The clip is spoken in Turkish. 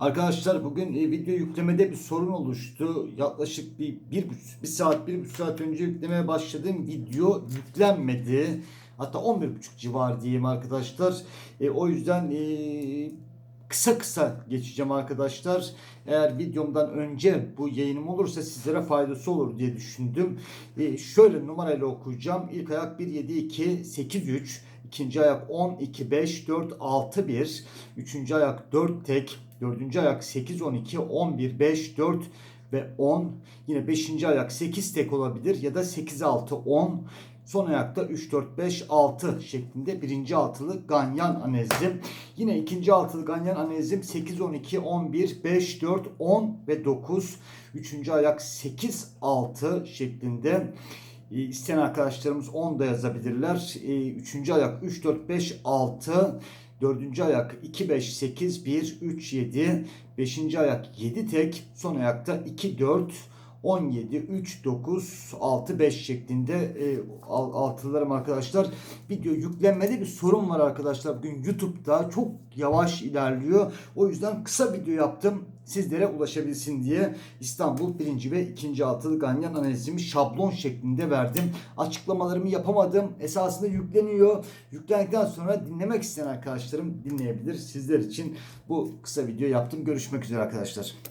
Arkadaşlar bugün e, video yüklemede bir sorun oluştu. Yaklaşık bir, bir, buçuk- bir saat, bir buçuk saat önce yüklemeye başladığım video yüklenmedi. Hatta 11.30 civarı diyeyim arkadaşlar. E, o yüzden e, kısa kısa geçeceğim arkadaşlar. Eğer videomdan önce bu yayınım olursa sizlere faydası olur diye düşündüm. E, şöyle numarayla okuyacağım. İlk ayak 1, 7, 2, 8, 3. İkinci ayak 10, 2, 5, 4, 6, 1. Üçüncü ayak 4 tek. Dördüncü ayak 8, 12, 11, 5, 4 ve 10. Yine beşinci ayak 8 tek olabilir ya da 8, 6, 10. Son ayakta 3, 4, 5, 6 şeklinde birinci altılı ganyan anezim. Yine ikinci altılı ganyan anezim 8, 12, 11, 5, 4, 10 ve 9. Üçüncü ayak 8, 6 şeklinde. E, İsteyen arkadaşlarımız 10 da yazabilirler. E, Üçüncü ayak 3, 4, 5, 6. Dördüncü ayak 2, 5, 8, 1, 3, 7. Beşinci ayak 7 tek. Son ayakta 2, 4, 17, 3, 9, 6, 5 şeklinde e, al- altılarım arkadaşlar. Video yüklenmede bir sorun var arkadaşlar. Bugün YouTube'da çok yavaş ilerliyor. O yüzden kısa video yaptım. Sizlere ulaşabilsin diye İstanbul 1. ve 2. altılı ganyan analizimi şablon şeklinde verdim. Açıklamalarımı yapamadım. Esasında yükleniyor. Yüklendikten sonra dinlemek isteyen arkadaşlarım dinleyebilir. Sizler için bu kısa video yaptım. Görüşmek üzere arkadaşlar.